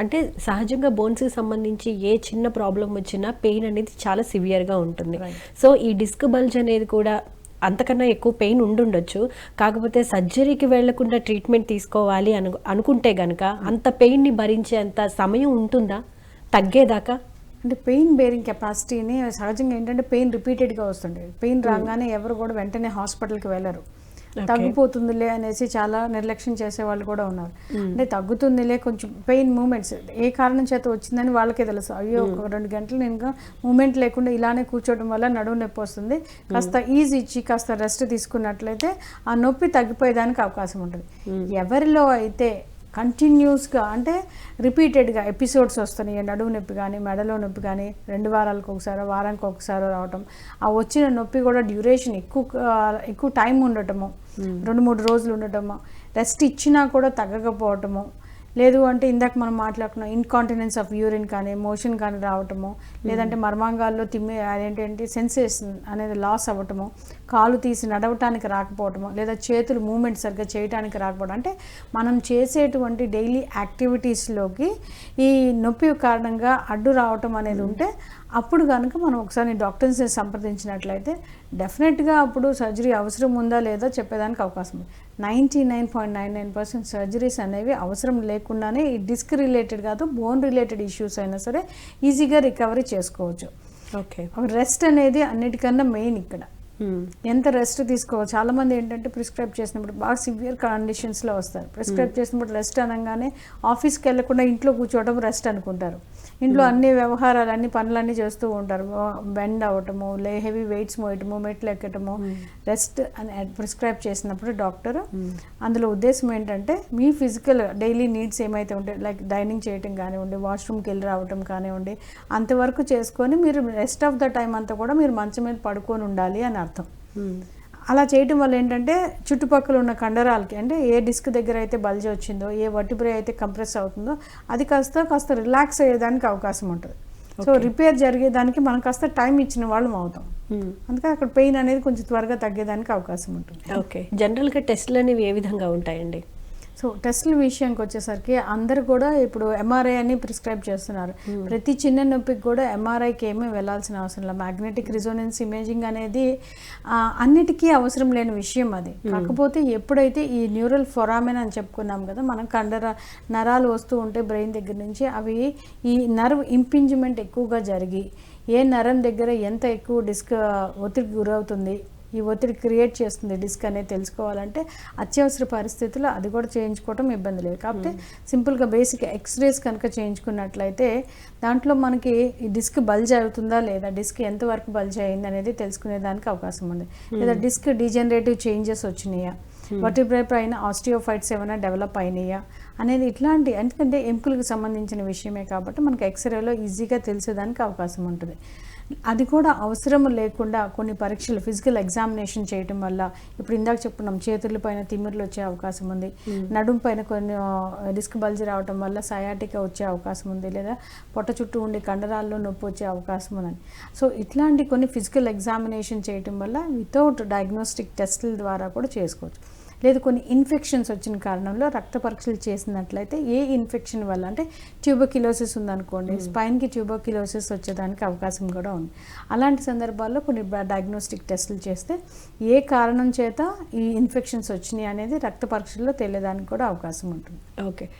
అంటే సహజంగా బోన్స్కి సంబంధించి ఏ చిన్న ప్రాబ్లం వచ్చినా పెయిన్ అనేది చాలా సివియర్గా ఉంటుంది. సో ఈ డిస్క్ బల్జ్ అనేది కూడా అంతకన్నా ఎక్కువ పెయిన్ ఉండుండొచ్చు. కాకపోతే సర్జరీకి వెళ్ళకుండా ట్రీట్మెంట్ తీసుకోవాలి అను అనుకుంటే గనక అంత పెయిన్ని భరించే అంత సమయం ఉంటుందా? తగ్గేదాకా? అంటే పెయిన్ బేరింగ్ కెపాసిటీని సహజంగా ఏంటంటే పెయిన్ రిపీటెడ్గా వస్తుంది పెయిన్ రాగానే ఎవరు కూడా వెంటనే హాస్పిటల్కి వెళ్ళరు. తగ్గిపోతుందిలే అనేసి చాలా నిర్లక్ష్యం చేసే వాళ్ళు కూడా ఉన్నారు. అంటే తగ్గుతుందిలే కొంచెం పెయిన్ మూమెంట్స్. ఏ కారణం చేత వచ్చిందని వాళ్ళకే తెలుసు. అయ్యో ఒక రెండు గంటలు నేను ఇంకా మూమెంట్ లేకుండా ఇలానే కూర్చోవడం వల్ల నడుము నొప్పి వస్తుంది. కాస్త ఈజీ ఇచ్చి కాస్త రెస్ట్ తీసుకున్నట్లయితే ఆ నొప్పి తగ్గిపోయేదానికి అవకాశం ఉంటుంది. ఎవరిలో అయితే కంటిన్యూస్గా అంటే రిపీటెడ్గా ఎపిసోడ్స్ వస్తున్నాయి. నడుము నొప్పి కానీ మెడలో నొప్పి కానీ రెండు వారాలకు ఒకసారి వారానికి ఒకసారి రావటం. ఆ వచ్చిన నొప్పి కూడా డ్యూరేషన్ ఎక్కువ ఎక్కువ టైం ఉండటము. రెండు మూడు రోజులు ఉండటము. రెస్ట్ ఇచ్చినా కూడా తగ్గకపోవటము. లేదు అంటే ఇందాక మనం మాట్లాడుకున్నాం ఇన్కాంటినెన్స్ ఆఫ్ యూరిన్ కానీ మోషన్ కానీ రావటము. లేదంటే మర్మాంగాల్లో తిమ్మి అదేంటంటే సెన్సేషన్ అనేది లాస్ అవ్వటము. కాలు తీసి నడవటానికి రాకపోవటము లేదా చేతులు మూమెంట్ సరిగ్గా చేయడానికి రాకపోవడం అంటే మనం చేసేటువంటి డైలీ యాక్టివిటీస్లోకి ఈ నొప్పి కారణంగా అడ్డు రావటం అనేది ఉంటే అప్పుడు కనుక మనం ఒకసారి డాక్టర్స్ని సంప్రదించినట్లయితే డెఫినెట్గా అప్పుడు సర్జరీ అవసరం ఉందా లేదా చెప్పేదానికి అవకాశం ఉంది. Ninety nine point nine nine percent surgeries అనేవి అవసరం లేకుండానే ఈ డిస్క్ రిలేటెడ్ కాదు బోన్ రిలేటెడ్ ఇష్యూస్ అయినా సరే ఈజీగా రికవరీ చేసుకోవచ్చు. ఓకే. రెస్ట్ అనేది అన్నిటికన్నా మెయిన్ ఇక్కడ. ఎంత రెస్ట్ తీసుకోవాలి? చాలా మంది ఏంటంటే ప్రిస్క్రైబ్ చేసినప్పుడు బాగా సివియర్ కండిషన్స్లో వస్తారు. ప్రిస్క్రైబ్ చేసినప్పుడు రెస్ట్ అనగానే ఆఫీస్కి వెళ్ళకుండా ఇంట్లో కూర్చోవడం రెస్ట్ అనుకుంటారు. ఇంట్లో అన్ని వ్యవహారాలు అన్ని పనులన్నీ చేస్తూ ఉంటారు. బెండ్ అవ్వటము లే హెవీ వెయిట్స్ మోయటము మెట్లు ఎక్కటము రెస్ట్ అని ప్రిస్క్రైబ్ చేసినప్పుడు డాక్టర్ అందులో ఉద్దేశం ఏంటంటే మీ ఫిజికల్ డైలీ నీడ్స్ ఏమైతే ఉంటాయి లైక్ డైనింగ్ చేయటం కానివ్వండి వాష్రూమ్కి వెళ్ళి రావటం కానివ్వండి అంతవరకు చేసుకొని మీరు రెస్ట్ ఆఫ్ ద టైం అంతా కూడా మీరు మంచం మీద పడుకొని ఉండాలి అని అర్థం. అలా చేయటం వల్ల ఏంటంటే చుట్టుపక్కల ఉన్న కండరాలకి అంటే ఏ డిస్క్ దగ్గర అయితే బల్జ్ వచ్చిందో ఏ వటిబ్రే అయితే కంప్రెస్ అవుతుందో అది కాస్త కాస్త రిలాక్స్ అయ్యేదానికి అవకాశం ఉంటుంది. సో రిపేర్ జరిగేదానికి మనం కాస్త టైం ఇచ్చిన వాళ్ళం అవుతాం. అందుకని అక్కడ పెయిన్ అనేది కొంచెం త్వరగా తగ్గేదానికి అవకాశం ఉంటుంది. ఓకే. జనరల్గా టెస్ట్లు అనేవి ఏ విధంగా ఉంటాయండి? సో టెస్టుల విషయానికి వచ్చేసరికి అందరు కూడా ఇప్పుడు ఎంఆర్ఐ అని ప్రిస్క్రైబ్ చేస్తున్నారు. ప్రతి చిన్న నొప్పికి కూడా ఎంఆర్ఐకి ఏమీ వెళ్ళాల్సిన అవసరం లేదు. మ్యాగ్నెటిక్ రిజోనెన్స్ ఇమేజింగ్ అనేది అన్నిటికీ అవసరం లేని విషయం అది. కాకపోతే ఎప్పుడైతే ఈ న్యూరల్ ఫొరామెన్ అని చెప్పుకున్నాం కదా మనం కండర నరాలు వస్తూ ఉంటే బ్రెయిన్ దగ్గర నుంచి అవి ఈ నర్వ్ ఇంపింజ్మెంట్ ఎక్కువగా జరిగి ఏ నరం దగ్గర ఎంత ఎక్కువ డిస్క్ ఒత్తిడికి గురవుతుంది ఈ ఒత్తిడి క్రియేట్ చేస్తుంది డిస్క్ అనేది తెలుసుకోవాలంటే అత్యవసర పరిస్థితుల్లో అది కూడా చేయించుకోవటం ఇబ్బంది లేదు. కాకపోతే సింపుల్గా బేసిక్ ఎక్స్రేస్ కనుక చేయించుకున్నట్లయితే దాంట్లో మనకి ఈ డిస్క్ బల్జ్ అవుతుందా లేదా డిస్క్ ఎంతవరకు బల్జ్ అయింది అనేది తెలుసుకునే దానికి అవకాశం ఉంది. లేదా డిస్క్ డీజనరేటివ్ చేంజెస్ వచ్చినాయా వర్టిబ్రే పైన ఆస్టియోఫైట్స్ ఏమైనా డెవలప్ అయినాయా అనేది ఇట్లాంటి ఎందుకంటే ఎముకలకు సంబంధించిన విషయమే కాబట్టి మనకి ఎక్స్రేలో ఈజీగా తెలిసేదానికి అవకాశం ఉంటుంది. అది కూడా అవసరం లేకుండా కొన్ని పరీక్షలు ఫిజికల్ ఎగ్జామినేషన్ చేయటం వల్ల ఇప్పుడు ఇందాక చెప్పుకున్నాం చేతుల పైన తిమ్మిర్లు వచ్చే అవకాశం ఉంది. నడుము పైన కొన్ని డిస్క్ బల్జ్ రావటం వల్ల సయాటిక వచ్చే అవకాశం ఉంది లేదా పొట్ట చుట్టూ ఉండే కండరాల్లో నొప్పి వచ్చే అవకాశం ఉందని సో ఇట్లాంటి కొన్ని ఫిజికల్ ఎగ్జామినేషన్ చేయటం వల్ల వితౌట్ డయాగ్నోస్టిక్ టెస్టుల ద్వారా కూడా చేసుకోవచ్చు. లేదు కొన్ని ఇన్ఫెక్షన్స్ వచ్చిన కారణంలో రక్త పరీక్షలు చేసినట్లయితే ఏ ఇన్ఫెక్షన్ వల్ల అంటే ట్యూబోకిలోసిస్ ఉందనుకోండి స్పైన్కి ట్యూబోకిలోసిస్ వచ్చేదానికి అవకాశం కూడా ఉంది. అలాంటి సందర్భాల్లో కొన్ని డయాగ్నోస్టిక్ టెస్టులు చేస్తే ఏ కారణం చేత ఈ ఇన్ఫెక్షన్స్ వచ్చినాయి అనేది రక్త పరీక్షల్లో తెలియడానికి కూడా అవకాశం ఉంటుంది. ఓకే.